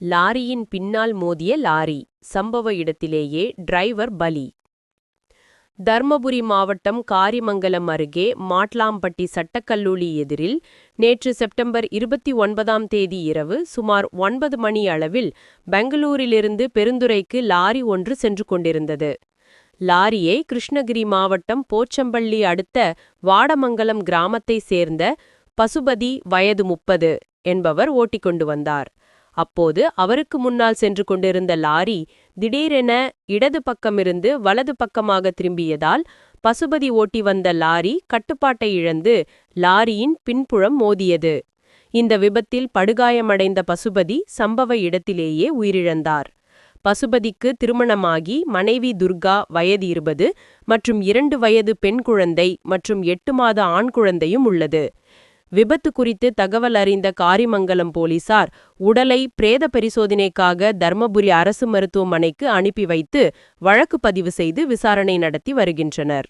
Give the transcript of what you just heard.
லாரியின் பின்னால் மோதிய லாரி. சம்பவ இடத்திலேயே டிரைவர் பலி. தர்மபுரி மாவட்டம் காரிமங்கலம் அருகே மாட்லாம்பட்டி சட்டக்கல்லூரி எதிரில் நேற்று செப்டம்பர் இருபத்தி ஒன்பதாம் தேதி இரவு சுமார் ஒன்பது மணி அளவில் பெங்களூரிலிருந்து பெருந்துறைக்கு லாரி ஒன்று சென்று கொண்டிருந்தது. லாரியை கிருஷ்ணகிரி மாவட்டம் போச்சம்பள்ளி அடுத்த வாடமங்கலம் கிராமத்தை சேர்ந்த பசுபதி வயது முப்பது என்பவர் ஓட்டிக்கொண்டு வந்தார். அப்போது அவருக்கு முன்னால் சென்று கொண்டிருந்த லாரி திடீரென இடது பக்கமிருந்து வலது பக்கமாக திரும்பியதால் பசுபதி ஓட்டி வந்த லாரி கட்டுப்பாட்டை இழந்து லாரியின் பின்புறம் மோதியது. இந்த விபத்தில் படுகாயமடைந்த பசுபதி சம்பவ இடத்திலேயே உயிரிழந்தார். பசுபதிக்கு திருமணமாகி மனைவி துர்கா வயது இருபது மற்றும் இரண்டு வயது பெண் குழந்தை மற்றும் எட்டு மாத ஆண் குழந்தையும் உள்ளது. விபத்து குறித்து தகவல் அறிந்த காரிமங்கலம் போலீசார் உடலை பிரேத பரிசோதனைக்காக தர்மபுரி அரசு மருத்துவமனைக்கு அனுப்பி வைத்து வழக்கு பதிவு செய்து விசாரணை நடத்தி வருகின்றனர்.